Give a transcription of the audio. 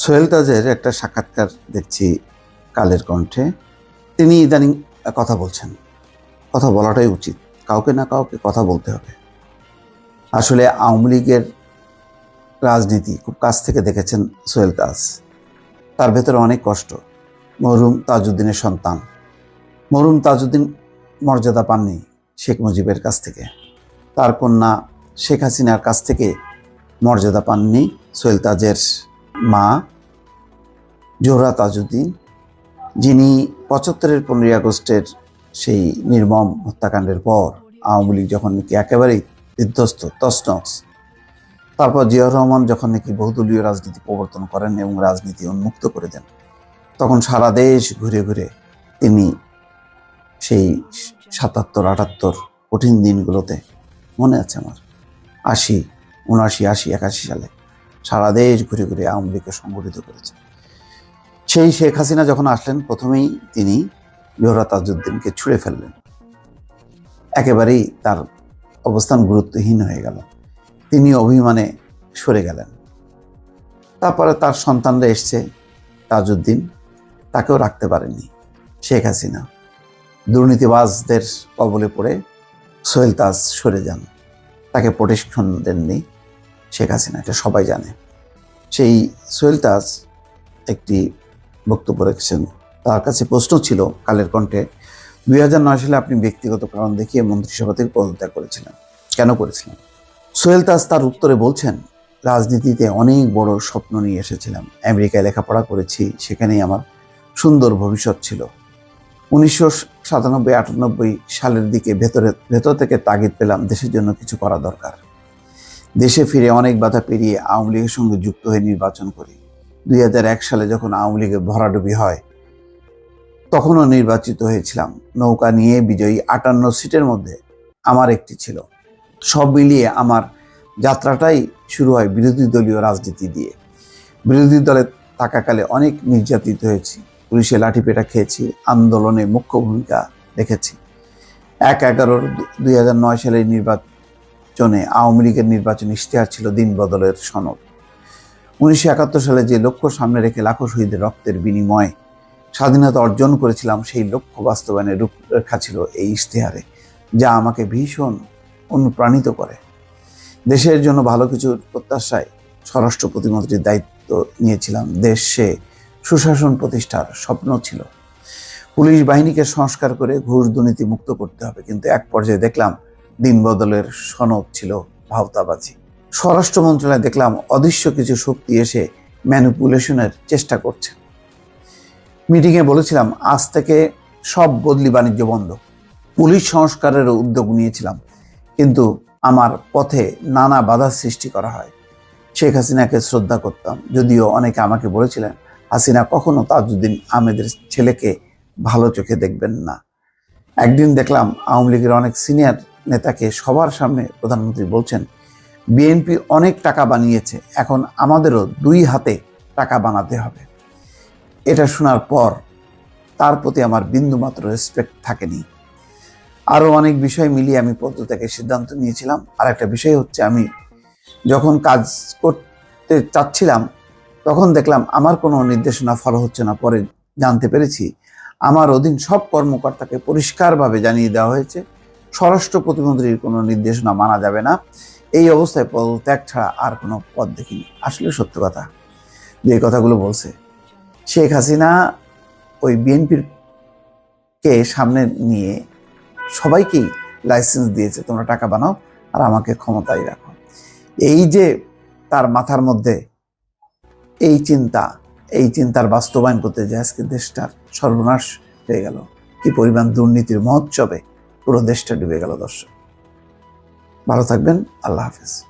সোহেল তাজের একটা সাক্ষাৎকার দেখছি কালের কণ্ঠে। তিনি ইদানিং কথা বলছেন। কথা বলাটাই উচিত। কাউকে না কাউকে কথা বলতে হবে। আসলে আওয়ামী লীগের রাজনীতি খুব কাছ থেকে দেখেছেন সোহেল তাজ। তার ভেতরে অনেক কষ্ট। মরুম তাজউদ্দিনের সন্তান। মরুম তাজউদ্দিন মর্যাদা পাননি শেখ মুজিবের কাছ থেকে। তার কন্যা শেখ হাসিনার কাছ থেকে মর্যাদা পাননি সোহেল তাজের মা জোহরা তাজউদ্দিন যিনি পঁচাত্তরের পনেরোই আগস্টের সেই নির্মম হত্যাকাণ্ডের পর আওয়ামী লীগ যখন নাকি একেবারেই বিধ্বস্ত তসনস তারপর জিয়াউর রহমান যখন নাকি বহুদলীয় রাজনীতি প্রবর্তন করেন এবং রাজনীতি উন্মুক্ত করে দেন, তখন সারা দেশ ঘুরে ঘুরে তিনি সেই সাতাত্তর, আটাত্তর কঠিন দিনগুলোতে, মনে আছে আমার, আশি, উনআশি, আশি, একাশি সালে সারা দেশ ঘুরে ঘুরে আওয়ামী লীগকে সংগঠিত করেছে। সেই শেখ হাসিনা যখন আসলেন, প্রথমেই তিনি জোহরা তাজউদ্দিনকে ছুঁড়ে ফেললেন। একেবারেই তার অবস্থান গুরুত্বহীন হয়ে গেল। তিনি অভিমানে সরে গেলেন। তারপরে তার সন্তানরা এসছে, তাজউদ্দিন। তাকেও রাখতে পারেনি শেখ হাসিনা। দুর্নীতিবাজদের কবলে পড়ে সোহেল তাজ সরে যান। তাকে প্রোটেকশন দেননি। শেখ হাসিনা, এটা সবাই জানে। সেই সোহেল তাজ একটি বক্তব্য রেখেছেন। তার কাছে প্রশ্ন ছিল কালের কণ্ঠে, দুই হাজার নয় সালে আপনি ব্যক্তিগত কারণ দেখিয়ে মন্ত্রিসভা থেকে পদত্যাগ করেছিলেন। কেন করেছিলেন? সোহেল তাজ তার উত্তরে বলছেন, রাজনীতিতে অনেক বড় স্বপ্ন নিয়ে এসেছিলাম। আমেরিকায় লেখাপড়া করেছি, সেখানেই আমার সুন্দর ভবিষ্যৎ ছিল। উনিশশো সাতানব্বই আটানব্বই সালের দিকে ভেতরে, ভেতর থেকে তাগিদ পেলাম, দেশের জন্য কিছু করা দরকার। দেশে ফিরে অনেক বাধা পেরিয়ে আওয়ামী লীগের সঙ্গে যুক্ত হয়ে নির্বাচন করি। দুই হাজার এক সালে যখন আওয়ামী লীগের ভরাডুবি হয়, তখনও নির্বাচিত হয়েছিলাম। নৌকা নিয়ে বিজয়ী আটান্ন সিটের মধ্যে আমার একটি ছিল। সব মিলিয়ে আমার যাত্রাটাই শুরু হয় বিরোধী দলীয় রাজনীতি দিয়ে। বিরোধী দলে থাকাকালে অনেক নির্যাতিত হয়েছি। পুলিশে লাঠিপেটা খেয়েছি, আন্দোলনে মুখ্য ভূমিকা রেখেছি। এক এগারোর দুই সালের নির্বাচনে আওয়ামী লীগের নির্বাচন ইশতেহার ছিল দিন বদলের সনদ। উনিশশো একাত্তর সালে যে লক্ষ্য সামনে রেখে লাখো শহীদের রক্তের বিনিময়ে স্বাধীনতা অর্জন করেছিলাম, সেই লক্ষ্য বাস্তবায়নের রূপরেখা ছিল এই ইশতেহারে, যা আমাকে ভীষণ অনুপ্রাণিত করে। দেশের জন্য ভালো কিছুর প্রত্যাশায় স্বরাষ্ট্র প্রতিমন্ত্রীর দায়িত্ব নিয়েছিলাম। দেশে সুশাসন প্রতিষ্ঠার স্বপ্ন ছিল। পুলিশ বাহিনীকে সংস্কার করে ঘুষ দুর্নীতি মুক্ত করতে হবে, কিন্তু এক পর্যায়ে দেখলাম দিন বদলের সনদ ছিল ভাওতাবাজি। স্বরাষ্ট্র মন্ত্রণালয়ে দেখলাম অদৃশ্য কিছু শক্তি এসে ম্যানিপুলেশনের চেষ্টা করছে। মিটিংয়ে বলেছিলাম, আজ থেকে সব বদলি বাণিজ্য বন্ধ। পুলিশ সংস্কারের উদ্যোগ নিয়েছিলাম, কিন্তু আমার পথে নানা বাধার সৃষ্টি করা হয়। শেখ হাসিনাকে শ্রদ্ধা করতাম, যদিও অনেকে আমাকে বলেছিলেন, হাসিনা কখনো তাজউদ্দিন আহমেদের ছেলেকে ভালো চোখে দেখবেন না। একদিন দেখলাম আওয়ামী লীগের অনেক সিনিয়র নেতাকে সবার সামনে প্রধানমন্ত্রী বলছেন, বিএনপি অনেক টাকা বানিয়েছে, এখন আমাদেরও দুই হাতে টাকা বানাতে হবে। এটা শোনার পর তার প্রতি আমার বিন্দুমাত্র রেসপেক্ট থাকেনি। আরও অনেক বিষয় মিলিয়ে আমি পদত্যাগের সিদ্ধান্ত নিয়েছিলাম। আর একটা বিষয় হচ্ছে আমি যখন কাজ করতে চাচ্ছিলাম, তখন দেখলাম আমার কোনো নির্দেশনা ফলো হচ্ছে না। পরে জানতে পেরেছি, আমার অধীন সব কর্মকর্তাকে পরিষ্কারভাবে জানিয়ে দেওয়া হয়েছে। স্বরাষ্ট্র প্রতিমন্ত্রীর কোনো নির্দেশনা মানা যাবে না। এই অবস্থায় পদত্যাগ ছাড়া আর কোনো পদ দেখিনি। আসলে সত্য কথা। যে কথাগুলো বলছে। শেখ হাসিনা ওই বিএনপির কে সামনে নিয়ে সবাইকেই লাইসেন্স দিয়েছে, তোমরা টাকা বানাও আর আমাকে ক্ষমতায় রাখো। এই যে তার মাথার মধ্যে এই চিন্তা, এই চিন্তার বাস্তবায়ন করতে যে আজকে দেশটার সর্বনাশ হয়ে গেল। কি পরিমাণ দুর্নীতির মহোৎসবে পুরো দেশটা ডুবে গেল দর্শক। ভালো থাকবেন আল্লাহ হাফেজ।